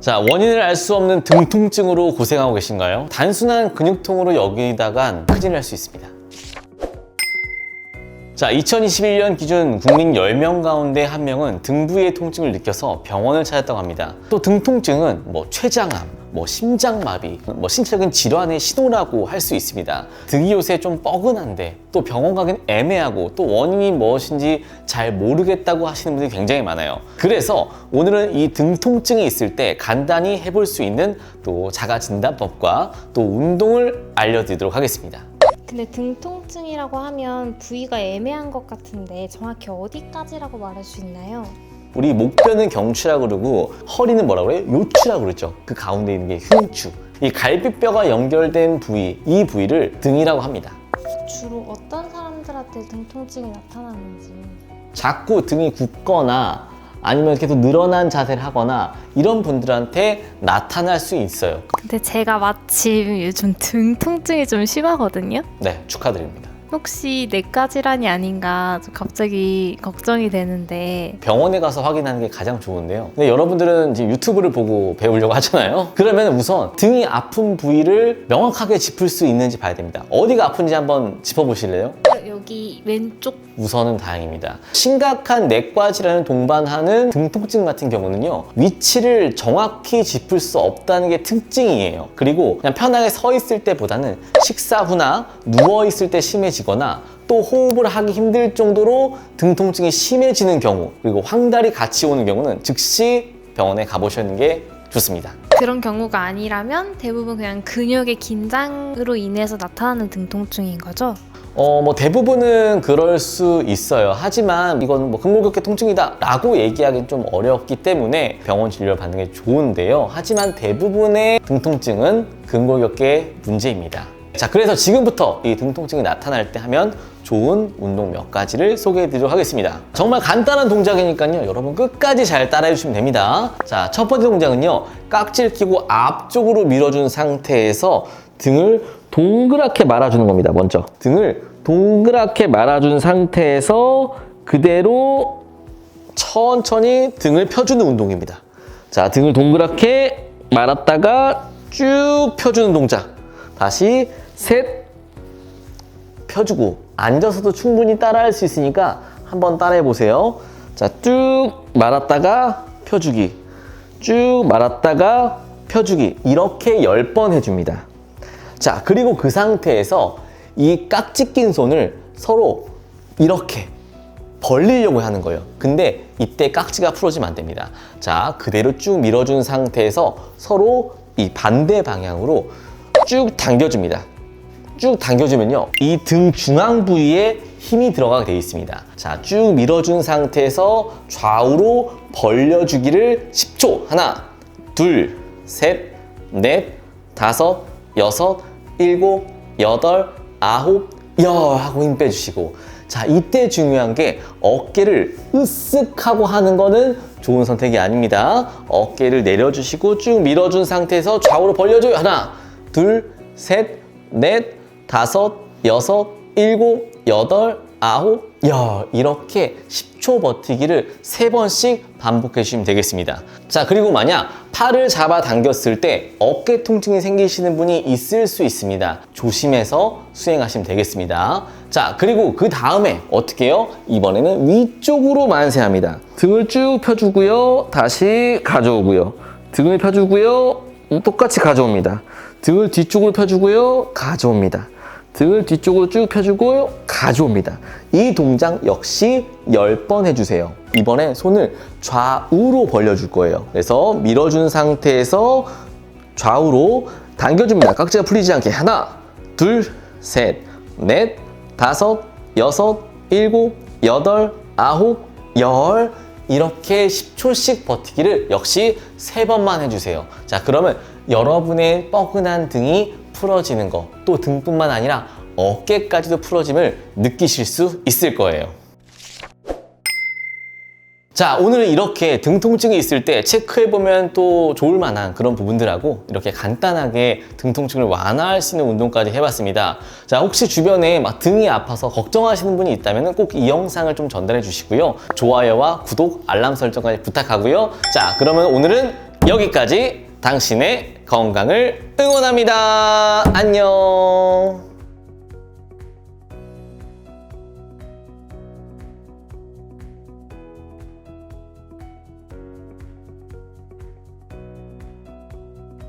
자, 원인을 알 수 없는 등 통증으로 고생하고 계신가요? 단순한 근육통으로 여기다간 큰일 날 수 있습니다. 자, 2021년 기준 국민 10명 가운데 1명은 등 부위의 통증을 느껴서 병원을 찾았다고 합니다. 또 등 통증은 뭐 췌장암, 뭐 심장마비, 뭐 신체적인 질환의 신호라고 할 수 있습니다. 등이 요새 좀 뻐근한데 또 병원 가긴 애매하고 또 원인이 무엇인지 잘 모르겠다고 하시는 분들이 굉장히 많아요. 그래서 오늘은 이 등 통증이 있을 때 간단히 해볼 수 있는 또 자가 진단법과 또 운동을 알려드리도록 하겠습니다. 근데 등 통증이라고 하면 부위가 애매한 것 같은데 정확히 어디까지라고 말할 수 있나요? 우리 목뼈는 경추라 그러고 허리는 뭐라 그래요? 요추라 그러죠. 그 가운데 있는 게 흉추. 이 갈비뼈가 연결된 부위, 이 부위를 등이라고 합니다. 주로 어떤 사람들한테 등 통증이 나타나는지 자꾸 등이 굽거나 아니면 계속 늘어난 자세를 하거나 이런 분들한테 나타날 수 있어요. 근데 제가 마침 요즘 등 통증이 좀 심하거든요 네, 축하드립니다. 혹시 내과 질환이 아닌가 좀 갑자기 걱정이 되는데 병원에 가서 확인하는 게 가장 좋은데요. 근데 여러분들은 지금 유튜브를 보고 배우려고 하잖아요. 그러면 우선 등이 아픈 부위를 명확하게 짚을 수 있는지 봐야 됩니다. 어디가 아픈지 한번 짚어보실래요? 여기 왼쪽 우선은 다행입니다. 심각한 내과 질환을 동반하는 등 통증 같은 경우는요, 위치를 정확히 짚을 수 없다는 게 특징이에요. 그리고 그냥 편하게 서 있을 때보다는 식사 후나 누워 있을 때 심해지거나 또 호흡을 하기 힘들 정도로 등 통증이 심해지는 경우, 그리고 황달이 같이 오는 경우는 즉시 병원에 가보시는 게 좋습니다. 그런 경우가 아니라면 대부분 그냥 근육의 긴장으로 인해서 나타나는 등 통증인 거죠? 어, 뭐 대부분은 그럴 수 있어요. 하지만 이거는 뭐 근골격계 통증이다 라고 얘기하기는 좀 어렵기 때문에 병원 진료를 받는 게 좋은데요. 하지만 대부분의 등 통증은 근골격계 문제입니다. 자, 그래서 지금부터 이 등 통증이 나타날 때 하면 좋은 운동 몇 가지를 소개해 드리도록 하겠습니다. 정말 간단한 동작이니까요. 여러분 끝까지 잘 따라해 주시면 됩니다. 자, 첫 번째 동작은요. 깍지를 끼고 앞쪽으로 밀어준 상태에서 등을 동그랗게 말아주는 겁니다. 먼저 등을 동그랗게 말아준 상태에서 그대로 천천히 등을 펴주는 운동입니다. 자, 등을 동그랗게 말았다가 쭉 펴주는 동작. 다시 셋 펴주고 앉아서도 충분히 따라할 수 있으니까 한번 따라해 보세요. 자, 쭉 말았다가 펴주기. 쭉 말았다가 펴주기. 이렇게 10번 해줍니다. 자, 그리고 그 상태에서 이 깍지 낀 손을 서로 이렇게 벌리려고 하는 거예요. 근데 이때 깍지가 풀어지면 안 됩니다. 자, 그대로 쭉 밀어준 상태에서 서로 이 반대 방향으로 쭉 당겨줍니다. 쭉 당겨주면요. 이 등 중앙 부위에 힘이 들어가게 되어 있습니다. 자, 쭉 밀어준 상태에서 좌우로 벌려주기를 10초. 하나, 둘, 셋, 넷, 다섯, 여섯, 일곱, 여덟, 아홉, 열 하고 힘 빼주시고. 자 이때 중요한 게 어깨를 으쓱 하고 하는 거는 좋은 선택이 아닙니다. 어깨를 내려주시고 쭉 밀어준 상태에서 좌우로 벌려줘요. 하나 둘 셋 넷 다섯 여섯 일곱 여덟 아홉 열 이렇게 10초 버티기를 세번씩 반복해 주시면 되겠습니다. 자 그리고 만약 팔을 잡아 당겼을 때 어깨 통증이 생기시는 분이 있을 수 있습니다. 조심해서 수행하시면 되겠습니다. 자 그리고 그 다음에 어떻게 해요? 이번에는 위쪽으로 만세합니다. 등을 쭉 펴주고요. 다시 가져오고요. 등을 펴주고요. 똑같이 가져옵니다. 등을 뒤쪽으로 펴주고요. 가져옵니다 등을 뒤쪽으로 쭉 펴주고 가져옵니다. 이 동작 역시 10번 해주세요. 이번에 손을 좌우로 벌려줄 거예요. 그래서 밀어준 상태에서 좌우로 당겨줍니다. 깍지가 풀리지 않게. 하나, 둘, 셋, 넷, 다섯, 여섯, 일곱, 여덟, 아홉, 열. 이렇게 10초씩 버티기를 역시 세번만 해주세요. 자, 그러면 여러분의 뻐근한 등이 풀어지는 거, 또 등뿐만 아니라 어깨까지도 풀어짐을 느끼실 수 있을 거예요. 자, 오늘은 이렇게 등 통증이 있을 때 체크해보면 또 좋을 만한 그런 부분들하고 이렇게 간단하게 등 통증을 완화할 수 있는 운동까지 해봤습니다. 자, 혹시 주변에 막 등이 아파서 걱정하시는 분이 있다면 꼭 이 영상을 좀 전달해 주시고요. 좋아요와 구독, 알람 설정까지 부탁하고요. 자, 그러면 오늘은 여기까지 당신의 건강을 응원합니다. 안녕.